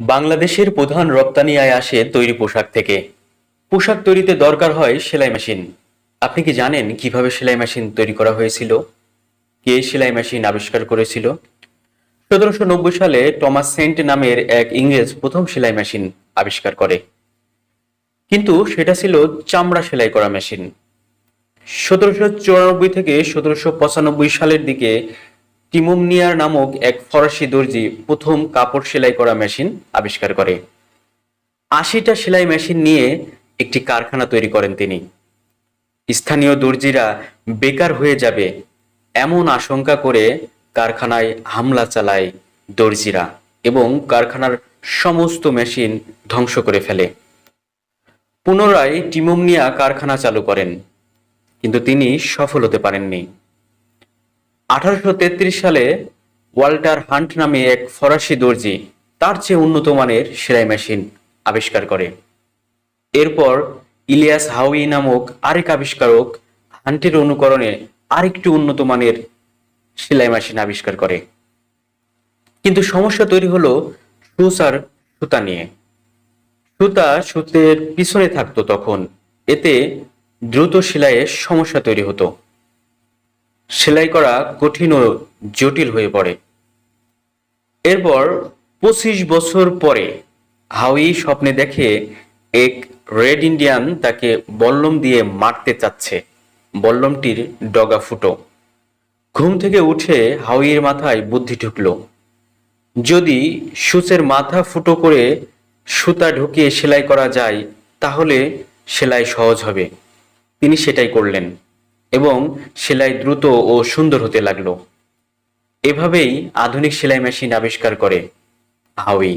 বাংলাদেশের প্রধান রপ্তানি আয় আসে তৈরি পোশাক থেকে। পোশাক তৈরিতে দরকার হয় সেলাই মেশিন। আপনি কি জানেন কীভাবে সেলাই মেশিন তৈরি করা হয়েছিল? কে সেলাই মেশিন আবিষ্কার করেছিল? সতেরোশো নব্বই সালে টমাস সেন্ট নামের এক ইংরেজ প্রথম সেলাই মেশিন আবিষ্কার করে। কিন্তু সেটা ছিল চামড়া সেলাই করা মেশিন। সতেরোশো চুরানব্বই থেকে সতেরোশো পঁচানব্বই সালের দিকে টিমোমনিয়ার নামক এক ফরাসি দর্জি প্রথম কাপড় সেলাই করা মেশিন আবিষ্কার করে। আশিটা সেলাই মেশিন নিয়ে একটি কারখানা তৈরি করেন তিনি। স্থানীয় দর্জিরা বেকার হয়ে যাবে এমন আশঙ্কা করে কারখানায় হামলা চালায় দর্জিরা এবং কারখানার সমস্ত মেশিন ধ্বংস করে ফেলে। পুনরায় টিমোমনিয়া কারখানা চালু করেন, কিন্তু তিনি সফল হতে পারেননি। আঠারোশো তেত্রিশ সালে ওয়াল্টার হান্ট নামে এক ফরাসি দর্জি তার চেয়ে উন্নত মানের সেলাই মেশিন আবিষ্কার করে। এরপর ইলিয়াস হাউই নামক আরেক আবিষ্কারক হান্টের অনুকরণে আরেকটু উন্নত মানের সেলাই মেশিন আবিষ্কার করে। কিন্তু সমস্যা তৈরি হলো সুচ আর সুতা নিয়ে। সুতা সুতের পিছনে থাকতো তখন। এতে দ্রুত সেলাইয়ের সমস্যা তৈরি হতো। সেলাই করা কঠিন ও জটিল হয়ে পড়ে। এরপর পঁচিশ বছর পরে হাউই স্বপ্নে দেখে এক রেড ইন্ডিয়ান তাকে বল্লম দিয়ে মারতে চাচ্ছে। বল্লমটির ডগা ফুটো। ঘুম থেকে উঠে হাউইয়ের মাথায় বুদ্ধি ঢুকলো। যদি সূচের মাথা ফুটো করে সুতা ঢুকিয়ে সেলাই করা যায়, তাহলে সেলাই সহজ হবে। তিনি সেটাই করলেন। এবং সেলাই দ্রুত ও সুন্দর হতে লাগল। এভাবেই আধুনিক সেলাই মেশিন আবিষ্কার করে হাউই